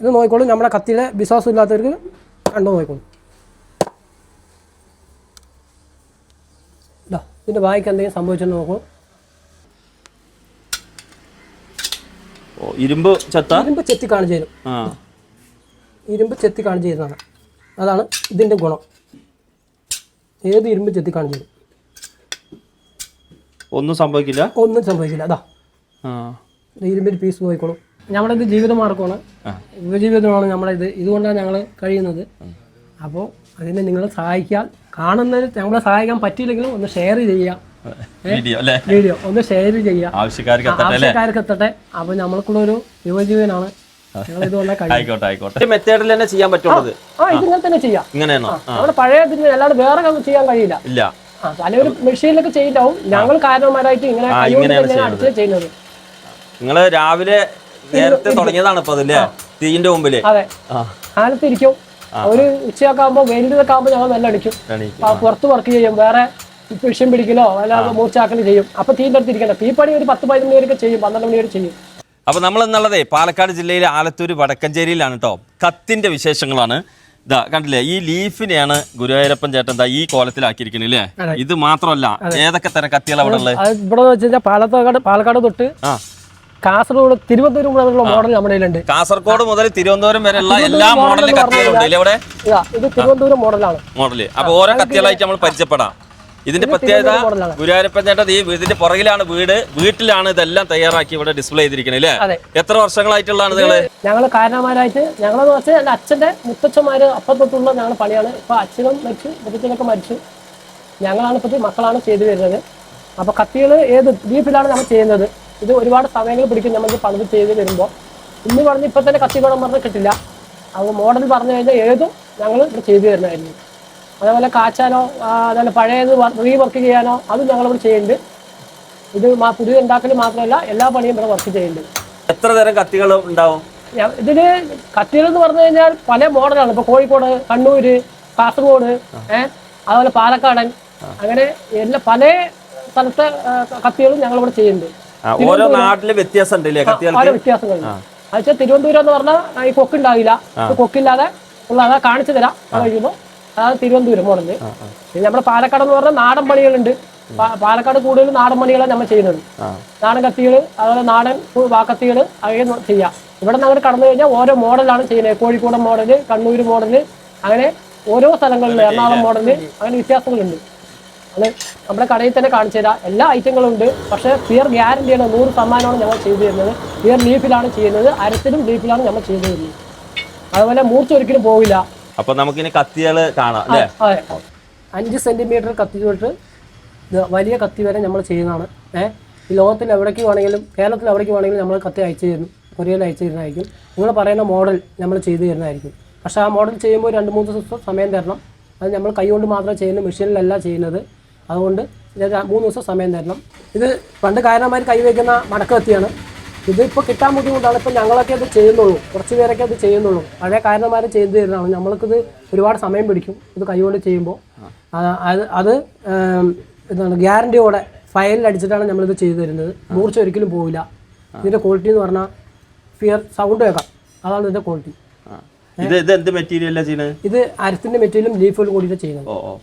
ഇത് നോക്കിക്കോളൂ. നമ്മുടെ കത്തിയിലെ വിശ്വാസം ഇല്ലാത്തവർക്ക് കണ്ടു നോക്കിക്കോളൂ. ഇതാ ഇതിന്റെ വായിക്ക് എന്തെങ്കിലും സംഭവിച്ചെന്ന് നോക്കൂ. ഇരുമ്പ് ചത്ത? ഇരുമ്പ് ചെത്തി കാണിച്ചു തരും. ഇരുമ്പ് ചെത്തി കാണിച്ചു തരുന്നതാണ്. അതാണ് ഇതിന്റെ ഗുണം. ഏത് ഇരുമ്പ് ചെത്തി കാണിച്ചു തരും? ഒന്നും സംഭവിക്കില്ല? ഒന്നും സംഭവിക്കില്ല. അതാ. ഇരുമ്പിന്റെ പീസ് നോക്കിക്കോളൂ. നമ്മളിത് ജീവിതമാർഗമാണ്? ആ. ഉപജീവിതമാണ് നമ്മളിത് ഇതുകൊണ്ടാണ് ഞങ്ങൾ കഴിയുന്നത്. അപ്പോൾ അതിനെ നിങ്ങൾ സഹായിക്കാൻ കാണുന്നവർ നമ്മളെ സഹായിക്കാൻ പറ്റിയില്ലെങ്കിലും ഒന്ന് ഷെയർ ചെയ്യുക. വീഡിയോ ഒന്ന് ഷെയർ ചെയ്യുക. ആവശ്യക്കാർക്ക് എത്തട്ടെ അല്ലേ? ആവശ്യക്കാർക്ക് എത്തട്ടെ. അപ്പോൾ നമ്മൾക്കുള്ള ഒരു യുവജീവനാണ് ഞങ്ങൾ ഇതുകൊണ്ടാണ് കഴിയും ആയിക്കോട്ടെ ആയിക്കോട്ടെ. മെത്തേഡിൽ തന്നെ ചെയ്യാൻ പറ്റുള്ളത്. ആ ഇതിങ്ങനെ തന്നെ ചെയ്യാം. ഇങ്ങനെയാണോ? നമ്മുടെ പഴയ ഇതിന് അല്ലാതെ വേറെ ചെയ്യാൻ കഴിയില്ല. ഇല്ല. പലവരും മെഷീനിലൊക്കെ ചെയ്തിട്ടാവും. ഞങ്ങൾ കാരണവന്മാരായിട്ട് ഇങ്ങനെ ചെയ്യുന്നത്. നിങ്ങൾ രാവിലെ നേരത്തെ തുടങ്ങിയതാണ് ഇപ്പൊ അതല്ലേ തീയിന്റെ മുമ്പിൽ. അതെ. ആ. കാലത്തിരിക്കും. ഒരു ഉച്ചയൊക്കെ ആകുമ്പോൾ വെയിലൊക്കെ ആകുമ്പോൾ ഞങ്ങൾ വെള്ളം അടിക്കും. പുറത്ത് വർക്ക് ചെയ്യും. വേറെ വിഷം പിടിക്കലോ അല്ലാതെ മൂർച്ചാക്കലോ ചെയ്യും. അപ്പൊ തീന്റെ അടുത്ത് ഇരിക്കണ്ട. തീ പണി ഒരു പത്ത് പതിനൊന്ന് മണി വരെ ചെയ്യും. പന്ത്രണ്ട് മണി വരെ ചെയ്യും. അപ്പൊ നമ്മൾ എന്നുള്ളതേ പാലക്കാട് ജില്ലയിലെ ആലത്തൂർ വടക്കഞ്ചേരിയിലാണ് കേട്ടോ കത്തിന്റെ വിശേഷങ്ങളാണ്. ഇതാ കണ്ടില്ലേ? ഈ ലീഫിനെയാണ് ഗുരുവായൂരപ്പൻ ചേട്ടൻ എന്താ ഈ കോലത്തിലാക്കിയിരിക്കുന്നത് അല്ലേ. ഇത് മാത്രമല്ല ഏതൊക്കെ തരം കത്തികൾ അവിടെ ഉള്ളത് ഇവിടെ പാലക്കാട് പാലക്കാട് തൊട്ട് കാസർഗോഡ് തിരുവനന്തപുരം മുതലുള്ള മോഡൽ നമ്മുടെ കയ്യിലുണ്ട്. കാസർഗോഡ് മുതൽ തിരുവനന്തപുരം വരെയുള്ള എല്ലാ മോഡലും കത്തികളും ഉണ്ട് ഇല്ലേ ഇവിടെ ഇതാ തിരുവനന്തപുരം മോഡലാണ് മോഡൽ അപ്പൊ ഓരോ കത്തികളായിട്ട് നമ്മൾ പരിചയപ്പെടാം. ഇതിന്റെ പ്രത്യേകത. ഗുരുവായൂരപ്പൻ ചേട്ടൻ ഈ ഇതിന്റെ പുറകിലാണ് വീട്. വീട്ടിലാണ് ഇതെല്ലാം തയ്യാറാക്കി ഇവിടെ ഡിസ്പ്ലേ ചെയ്തിരിക്കുന്നത് അല്ലേ? എത്ര വർഷങ്ങളായിട്ടുള്ളതാണ് നിങ്ങൾ? ഞങ്ങൾ കാരണമാരായിട്ട് ഞങ്ങളെന്ന് വെച്ചാൽ എന്റെ അച്ഛന്റെ മുത്തച്ഛന്മാര് അപ്പത്തൊട്ടുള്ള ഞങ്ങൾ ഞങ്ങളുടെ പണിയാണ്. ഇപ്പൊ അച്ഛനും മരിച്ചു മുത്തച്ഛനൊക്കെ മരിച്ചു. ഞങ്ങളാണ് ഇപ്പൊ മക്കളാണ് ചെയ്തു വരുന്നത്. അപ്പൊ കത്തികൾ ഏത് വീട്ടിലാണ് നമ്മൾ ചെയ്യുന്നത്? ഇത് ഒരുപാട് സമയങ്ങൾ പിടിക്കും നമുക്ക് പണിത് ചെയ്ത് വരുമ്പോൾ. ഇന്ന് പറഞ്ഞ് ഇപ്പം തന്നെ കത്തി വേണം പറഞ്ഞാൽ കിട്ടില്ല. അത് മോഡൽ പറഞ്ഞു കഴിഞ്ഞാൽ ഏതും ഞങ്ങൾ ഇവിടെ ചെയ്തു തരുന്നതായിരുന്നു അതേപോലെ കാച്ചാനോ അതേപോലെ പഴയത് റീ വർക്ക് ചെയ്യാനോ അതും ഞങ്ങളിവിടെ ചെയ്യുന്നുണ്ട്. ഇത് മാ- പുതിയ ഉണ്ടാക്കൽ മാത്രമല്ല എല്ലാ പണിയും ഇവിടെ വർക്ക് ചെയ്യുന്നുണ്ട്. എത്ര തരം കത്തികൾ ഉണ്ടാവും? ഇതിന് ഇതിൽ കത്തികൾ എന്ന് പറഞ്ഞു കഴിഞ്ഞാൽ പല മോഡലാണ് ഇപ്പൊ കോഴിക്കോട് കണ്ണൂര് കാസർഗോഡ് ഏഹ് അതുപോലെ പാലക്കാടൻ. അങ്ങനെ എല്ലാ പല സ്ഥലത്തെ കത്തികളും ഞങ്ങളിവിടെ ചെയ്യുന്നുണ്ട്. ഓരോ നാട്ടിൽ വ്യത്യാസം ഉണ്ട് ഇല്ലേ പല കത്തികൾക്ക് വ്യത്യാസങ്ങളുണ്ട് അതുവെച്ചാൽ തിരുവനന്തപുരം എന്ന് പറഞ്ഞാൽ ഈ കൊക്കുണ്ടാവില്ല. ഉണ്ടാവില്ല കൊക്കില്ലാതെ ഉള്ള അതാ കാണിച്ചു തരാം. അത് കഴിയുമ്പോൾ അതാണ് തിരുവനന്തപുരം മോഡൽ പിന്നെ നമ്മുടെ പാലക്കാട് എന്ന് പറഞ്ഞാൽ നാടൻ പണികളുണ്ട്. പാലക്കാട് കൂടുതൽ നാടൻ പണികളാണ് നമ്മൾ ചെയ്യുന്നത് നാടൻ കത്തികൾ അതുപോലെ നാടൻ വാക്കത്തികൾ അങ്ങനെ ചെയ്യാം. ഇവിടെ നിന്ന് അവർ കടന്നു കഴിഞ്ഞാൽ ഓരോ മോഡലാണ് ചെയ്യുന്നത്. കോഴിക്കോട് മോഡൽ കണ്ണൂർ മോഡൽ അങ്ങനെ ഓരോ സ്ഥലങ്ങളിലും എറണാകുളം മോഡൽ അങ്ങനെ വ്യത്യാസങ്ങളുണ്ട്. അത് നമ്മുടെ കടയിൽ തന്നെ കാണിച്ചു തരാം. എല്ലാ ഐറ്റങ്ങളും ഉണ്ട്. പക്ഷേ പിയർ ഗ്യാരണ്ടിയാണ് നൂറ് ശതമാനമാണ് ഞങ്ങൾ ചെയ്തു തരുന്നത്. പിയർ ലീഫിലാണ് ചെയ്യുന്നത്. അരത്തിലും ലീഫിലാണ് ഞങ്ങൾ ചെയ്തു തരുന്നത്. അതുപോലെ മൂർച്ച ഒരിക്കലും പോവില്ല. അപ്പൊ നമുക്കിനി കത്തികൾ കാണാം അഞ്ച് സെന്റിമീറ്റർ കത്തി തൊട്ട് വലിയ കത്തി വരെ നമ്മൾ ചെയ്യുന്നതാണ്. ഏഹ് ഈ ലോകത്തിൽ എവിടേക്ക് വേണമെങ്കിലും കേരളത്തിൽ എവിടേക്ക് വേണമെങ്കിലും നമ്മൾ കത്തി അയച്ചു തരുന്നു. കൊറിയയിൽ അയച്ചു തരുന്നതായിരിക്കും. നിങ്ങൾ പറയുന്ന മോഡൽ നമ്മൾ ചെയ്തു തരുന്നതായിരിക്കും. പക്ഷേ ആ മോഡൽ ചെയ്യുമ്പോൾ രണ്ട് മൂന്ന് ദിവസം സമയം തരണം. അത് നമ്മൾ കൈകൊണ്ട് മാത്രം ചെയ്യുന്ന മെഷീനിലല്ല ചെയ്യുന്നത്. അതുകൊണ്ട് ഇത് മൂന്ന് ദിവസം സമയം തരണം. ഇത് പണ്ട് കാരണന്മാർ കൈവയ്ക്കുന്ന മടക്കത്തിയാണ് ഇത് ഇപ്പോൾ കിട്ടാൻ ബുദ്ധിമുട്ടാണ്. ഇപ്പോൾ ഞങ്ങളൊക്കെ അത് ചെയ്യുന്നുള്ളൂ. കുറച്ച് പേരൊക്കെ അത് ചെയ്യുന്നുള്ളൂ. പഴയ കാരണന്മാർ ചെയ്തു തരുന്നതാണ്. നമ്മൾക്കിത് ഒരുപാട് സമയം പിടിക്കും ഇത് കൈകൊണ്ട് ചെയ്യുമ്പോൾ അത് അത് എന്താണ് ഗ്യാരണ്ടിയോടെ ഫയലിൽ അടിച്ചിട്ടാണ് നമ്മളിത് ചെയ്തു തരുന്നത്. മൂർച്ച ഒരിക്കലും പോവില്ല. ഇതിന്റെ ക്വാളിറ്റി എന്ന് പറഞ്ഞാൽ ഫിയർ സൗണ്ട് കേൾക്കാം. അതാണ് ഇതിന്റെ ക്വാളിറ്റി. ഇത് ഇത് എന്ത് മെറ്റീരിയലാ ചെയ്യുന്നത് ഇത് അരത്തിന്റെ മെറ്റീരിയലും ലീഫുകളും കൂടിയിട്ട് ചെയ്യുന്നത്. ഓ.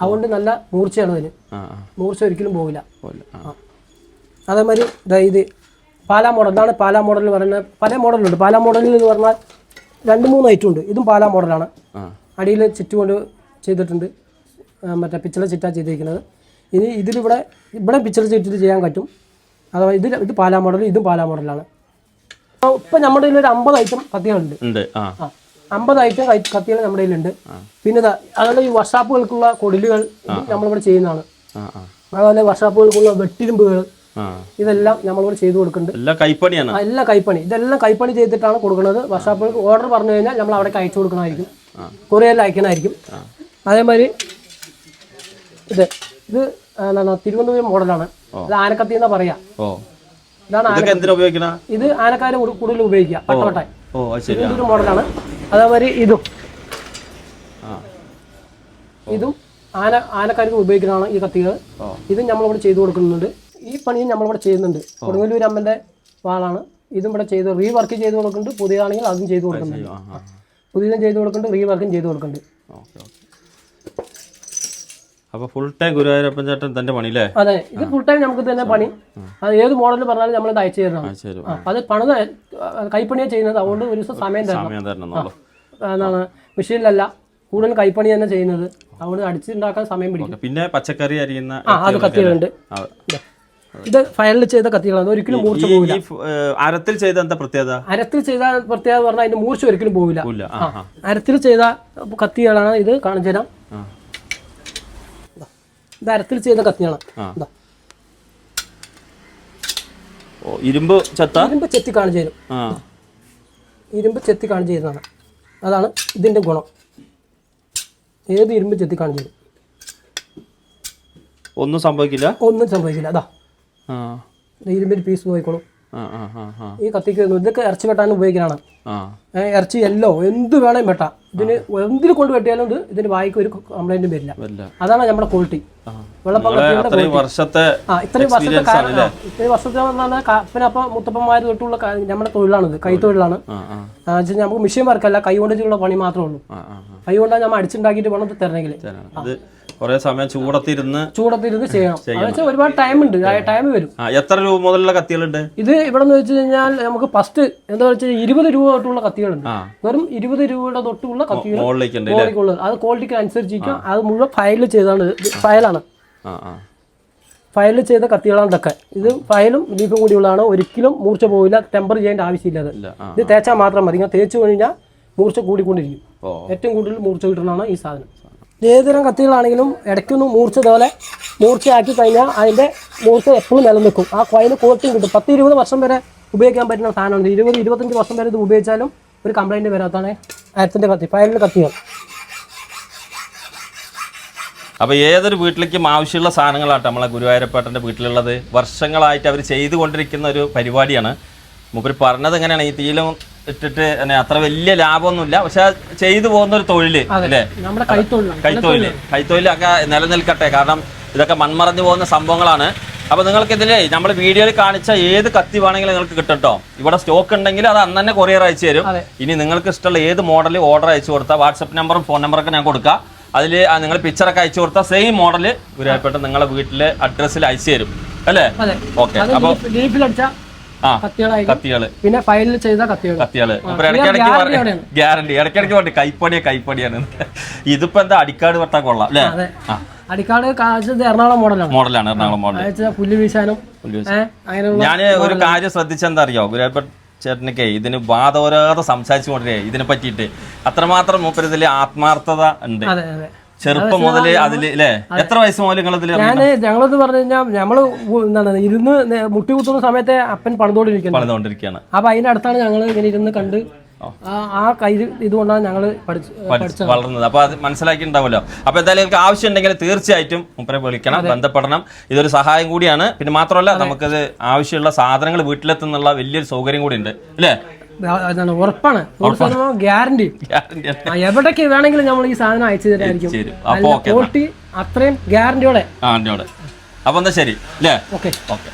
അതുകൊണ്ട് നല്ല മൂർച്ചയാണ് ആ മൂർച്ച ഒരിക്കലും പോവില്ല. അതേമാതിരി ഇത് പാലാ മോഡൽ. ഇതാണ് പാലാ മോഡൽ എന്ന് പറയുന്നത് പല മോഡലുണ്ട് പാലാ മോഡലിൽ എന്ന് പറഞ്ഞാൽ രണ്ട് മൂന്ന് ഐറ്റം ഉണ്ട്. ഇതും പാലാ മോഡലാണ് അടിയിൽ ചിറ്റ് കൊണ്ട് ചെയ്തിട്ടുണ്ട് മറ്റേ പിച്ചള ചിറ്റാ ചെയ്തിരിക്കുന്നത്. ഇനി ഇതിലിവിടെ ഇവിടെ പിച്ചള ചിറ്റിട്ട് ചെയ്യാൻ പറ്റും. അഥവാ ഇത് ഇത് പാലാ മോഡൽ ഇതും പാലാ മോഡലാണ് ഇപ്പം നമ്മുടെ ഒരു അമ്പത് ഐറ്റം പത്തികളുണ്ട്. ആ. അമ്പത് ഐറ്റം കത്തികൾ നമ്മുടെ കയ്യിലുണ്ട്. പിന്നെ അതുപോലെ ഈ വർഷാപ്പുകൾക്കുള്ള കൊടിലുകൾ നമ്മളിവിടെ ചെയ്യുന്നതാണ്. അതുപോലെ വർഷാപ്പുകൾക്കുള്ള വെട്ടിരുമ്പുകൾ ഇതെല്ലാം നമ്മളിവിടെ ചെയ്തു കൊടുക്കുന്നുണ്ട്. എല്ലാ കൈപ്പണിയാണ്? എല്ലാ കൈപ്പണി. ഇതെല്ലാം കൈപ്പണി ചെയ്തിട്ടാണ് കൊടുക്കുന്നത്. വർഷാപ്പുകൾക്ക് ഓർഡർ പറഞ്ഞു കഴിഞ്ഞാൽ നമ്മൾ അവിടെ അയച്ചു കൊടുക്കണമായിരിക്കും. കൊറിയറിൽ അയക്കണമായിരിക്കും. അതേമാതിരി ഇത് ഇത് എന്താണ് തിരുവനന്തപുരം മോഡലാണ്. ഇത് ആനക്കത്തി എന്നാ പറയാ. ഇതാണ് ഇത് ആനക്കാരെ കൂടുതൽ ഉപയോഗിക്കുക. പട്ടവട്ടായി. തിരുവനന്തപുരം മോഡലാണ്. അതേമാതിരി ഇതും. ഇതും ആന ആനക്കാർക്ക് ഉപയോഗിക്കുന്നതാണ് ഈ കത്തികൾ. ഇതും നമ്മളിവിടെ ചെയ്തു കൊടുക്കുന്നുണ്ട്. ഈ പണിയും നമ്മളിവിടെ ചെയ്യുന്നുണ്ട്. കൊടുങ്ങല്ലൂർ അമ്മന്റെ വാളാണ്. ഇതും ഇവിടെ ചെയ്ത് റീവർക്ക് ചെയ്ത് കൊടുക്കുന്നുണ്ട്. പുതിയതാണെങ്കിൽ അതും ചെയ്ത് കൊടുക്കുന്നുണ്ട്. പുതിയതും ചെയ്തു കൊടുക്കുന്നുണ്ട് റീവർക്കും ചെയ്ത് കൊടുക്കുന്നുണ്ട്. ഓക്കെ ഫുൾ ടൈം ഗുരുവായൂരപ്പൻ ചേട്ടൻ തന്റെ പണി അല്ലേ അതെ ഇത് ഫുൾ ടൈം നമുക്ക് തന്നെ പണി. അത് ഏത് മോഡൽ പറഞ്ഞാലും നമ്മൾ ഇത് അയച്ചു തരണം അത് പണിത് കൈപ്പണിയെ ചെയ്യുന്നത്. അതുകൊണ്ട് ഒരു ദിവസം സമയം തരണം. എന്താണ് മെഷീനിലല്ല കൂടുതൽ കൈപ്പണി തന്നെ ചെയ്യുന്നത്. അതുകൊണ്ട് അടിച്ചുണ്ടാക്കാൻ സമയം പിടിക്കും. പിന്നെ പച്ചക്കറി അരിയുന്ന അത് കത്തികളുണ്ട്. ഇത്. ഫയലിൽ ചെയ്ത കത്തികളാണ്. ഒരിക്കലും മൂർച്ച പോവില്ല. അരത്തിൽ ചെയ്ത എന്താ പ്രത്യേകത? അരത്തിൽ ചെയ്ത പ്രത്യേകത പറഞ്ഞാൽ അതിന്റെ മൂർച്ച ഒരിക്കലും പോവില്ല. അരത്തിൽ ചെയ്ത കത്തികളാണ് ഇത് കാണിച്ചു തരാം. ഇത് അരത്തിൽ ചെയ്ത കത്തിയാണ് ഇരുമ്പ് ചത്ത? ഇരുമ്പ് ചെത്തി കാണിച്ചു തരും. ഇരുമ്പ് ചെത്തി കാണിച്ചു തരുന്നതാണ്. അതാണ് ഇതിന്റെ ഗുണം. ഏത് ഇരുമ്പ് ചെത്തി കാണിച്ചു തരും? ഒന്നും സംഭവിക്കില്ല? ഒന്നും സംഭവിക്കില്ല. അതാ. ഇരുമ്പിന്റെ പീസ് പോയിക്കോളും ഈ കത്തിക്ക് ഇതൊക്കെ ഇറച്ചി വെട്ടാൻ ഉപയോഗിക്കാനാണ് ഇറച്ചി എല്ലോ എന്ത് വേണേലും വെട്ടാം. ഇതിന് എന്തിൽ കൊണ്ട് വെട്ടിയാലും ഇത് ഇതിന് വായിക്ക് ഒരു കംപ്ലൈന്റും വരില്ല. അതാണ് നമ്മുടെ ക്വാളിറ്റി വർഷത്തെ ഇത്രയും വർഷത്തെ? ഇത്രയും വർഷത്തെ പറഞ്ഞാൽ കാപ്പനപ്പ മുത്തപ്പന്മാർ തൊട്ടുള്ള നമ്മുടെ തൊഴിലാണ്. കൈത്തൊഴിലാണ് നമുക്ക് മെഷീൻ വർക്കല്ല കൈ കൊണ്ട് ചെയ്യുന്ന പണി മാത്രമേ ഉള്ളൂ. കൈ കൊണ്ടാണ് നമ്മൾ അടിച്ചുണ്ടാക്കിയിട്ട് വേണം തരണമെങ്കിൽ. കുറേ സമയം ചൂടത്തിരുന്ന് ചൂടത്തിരുന്ന് ചെയ്യണം. ഒരുപാട് ടൈം ഉണ്ട്. ടൈം വരും. എത്ര രൂപ മുതലുള്ള കത്തികളുണ്ട്? ഇത് ഇവിടെ നിന്ന് വെച്ച് കഴിഞ്ഞാൽ നമുക്ക് ഫസ്റ്റ് എന്താ വെച്ചാൽ ഇരുപത് രൂപ തൊട്ടുള്ള കത്തികളുണ്ട്. വെറും ഇരുപത് രൂപയുടെ തൊട്ടുള്ള കത്തികൾ ക്വാളിറ്റിക്കുള്ളത് അത് ക്വാളിറ്റിക്ക് അനുസരിച്ചിരിക്കും. അത് മുഴുവൻ ഫയൽ ചെയ്താണ്. ഫയലാണ് ഫയലിൽ ചെയ്ത കത്തികളാണ് ഇതൊക്കെ. ഇത് ഫയലും ലീഫും കൂടിയുള്ളതാണ്. ഒരിക്കലും മൂർച്ച പോവില്ല. ടെമ്പർ ചെയ്യേണ്ട ആവശ്യമില്ല അത്. ഇത് തേച്ചാൽ മാത്രം മതി. ഇങ്ങനെ തേച്ച് കഴിഞ്ഞാൽ മൂർച്ച കൂടിക്കൊണ്ടിരിക്കും. ഏറ്റവും കൂടുതൽ മൂർച്ച കിട്ടുന്നതാണ് ഈ സാധനം. ഏതുതരം കത്തികളാണെങ്കിലും ഇടയ്ക്കൊന്ന് മൂർച്ച ഇതുപോലെ മൂർച്ചയാക്കി കഴിഞ്ഞാൽ അതിന്റെ മൂർച്ച എപ്പോഴും നിലനിൽക്കും. ആ കോയിന് ക്വാളിറ്റിയും കിട്ടും. പത്ത് ഇരുപത് വർഷം വരെ ഉപയോഗിക്കാൻ പറ്റുന്ന സാധനമാണ്. ഇരുപത് ഇരുപത്തഞ്ച് വർഷം വരെ ഇത് ഉപയോഗിച്ചാലും ഒരു കംപ്ലൈന്റ് വരാത്താണ് ആയിരത്തിന്റെ കത്തി ഫയലിന്റെ കത്തികൾ അപ്പോൾ ഏതൊരു വീട്ടിലേക്കും ആവശ്യമുള്ള സാധനങ്ങളാട്ടോ നമ്മളെ ഗുരുവായൂരപ്പേട്ടന്റെ വീട്ടിലുള്ളത്. വർഷങ്ങളായിട്ട് അവർ ചെയ്തുകൊണ്ടിരിക്കുന്ന ഒരു പരിപാടിയാണ്. മുപ്പര് പറഞ്ഞത് എങ്ങനെയാണ്? ഈ തീലും ഇട്ടിട്ട് അത്ര വലിയ ലാഭമൊന്നുമില്ല. പക്ഷെ ചെയ്തു പോകുന്ന ഒരു തൊഴിൽ അല്ലേ? കൈത്തൊഴിൽ കൈത്തൊഴിൽ. കൈത്തൊഴിലൊക്കെ നിലനിൽക്കട്ടെ. കാരണം ഇതൊക്കെ മൺമറഞ്ഞു പോകുന്ന സംഭവങ്ങളാണ്. അപ്പോൾ നിങ്ങൾക്ക് ഇതിലേ നമ്മൾ വീഡിയോയിൽ കാണിച്ച ഏത് കത്തി വേണമെങ്കിലും നിങ്ങൾക്ക് കിട്ടും കേട്ടോ ഇവിടെ സ്റ്റോക്ക് ഉണ്ടെങ്കിൽ അത് അന്ന് തന്നെ കൊറിയർ അയച്ചു തരും. ഇനി നിങ്ങൾക്ക് ഇഷ്ടമുള്ള ഏത് മോഡൽ ഓർഡർ അയച്ചു കൊടുത്താൽ വാട്സപ്പ് നമ്പറും ഫോൺ നമ്പറൊക്കെ ഞാൻ കൊടുക്കാം. അതിൽ നിങ്ങൾ പിക്ചറൊക്കെ അയച്ചു കൊടുത്താൽ സെയിം മോഡൽ ഗുരുവായൂർപേട്ട നിങ്ങളെ വീട്ടിലെ അഡ്രസ്സിൽ അയച്ചു തരും. അല്ലേ? ഓക്കെ അപ്പോൾ കത്തികൾ. പിന്നെ ചെയ്ത കത്തികൾ കത്തികൾ. ഗ്യാരണ്ടി ഇടയ്ക്കിടയ്ക്ക് പറഞ്ഞു കൈപ്പടിയാ കൈപ്പടിയാണ് ഇതിപ്പോ എന്താ അടിക്കാട് വെട്ടാൻ കൊള്ളാം അല്ലേ? അടിക്കാട് കാഴ്ചത് എറണാകുളം മോഡലാണ് മോഡലാണ് എറണാകുളം മോഡൽ പുല്ല് വീശാനും ഞാൻ ഒരു കാര്യം ശ്രദ്ധിച്ചെന്താ അറിയോ ഗുരുവായൂർ ചേട്ടനൊക്കെ ഇതിന് വാദോരാതെ സംസാരിച്ചു കൊണ്ടേ ഇതിനെ പറ്റിയിട്ട്. അത്രമാത്രം മൂപ്പരത്തിൽ ആത്മാർത്ഥത ഉണ്ട്. ചെറുപ്പം മുതൽ അതിൽ അല്ലേ എത്ര വയസ്സ് മുതൽ നിങ്ങൾ ഇതിൽ ഞാൻ ഞങ്ങളെന്ന് പറഞ്ഞു കഴിഞ്ഞാൽ ഞമ്മൾ എന്താണ് ഇരുന്ന് മുട്ടി കുത്തുന്ന സമയത്തെ അപ്പൻ പണിതോണ്ടിരിക്കുന്നത് പണിതോണ്ടിരിക്കുകയാണ് അപ്പൊ അതിന്റെ അടുത്താണ് ഞങ്ങൾ ഇങ്ങനെ ഇരുന്ന് കണ്ട് ആ. കൈ ഇതുകൊണ്ടാണ് ഞങ്ങൾ വളർന്നത്. അപ്പൊ അത് മനസ്സിലാക്കി ഉണ്ടാവുമല്ലോ അപ്പൊ എന്തായാലും നിങ്ങൾക്ക് ആവശ്യം ഉണ്ടെങ്കിൽ തീർച്ചയായിട്ടും മുപ്പരെ വിളിക്കണം ബന്ധപ്പെടണം. ഇതൊരു സഹായം കൂടിയാണ്. പിന്നെ മാത്രമല്ല നമുക്കത് ആവശ്യമുള്ള സാധനങ്ങൾ വീട്ടിലെത്തുന്നുള്ള വലിയൊരു സൗകര്യം കൂടി ഉണ്ട് അല്ലേ ഉറപ്പാണ്. ഗ്യാരണ്ടി. എവിടേക്ക് വേണമെങ്കിലും നമ്മൾ ഈ സാധനം അയച്ചു തരായിരിക്കും അത്രയും ഗ്യാരണ്ടിയോടെ. അപ്പൊ എന്താ ശരി. അല്ലേ? ഓക്കെ. ഓക്കെ.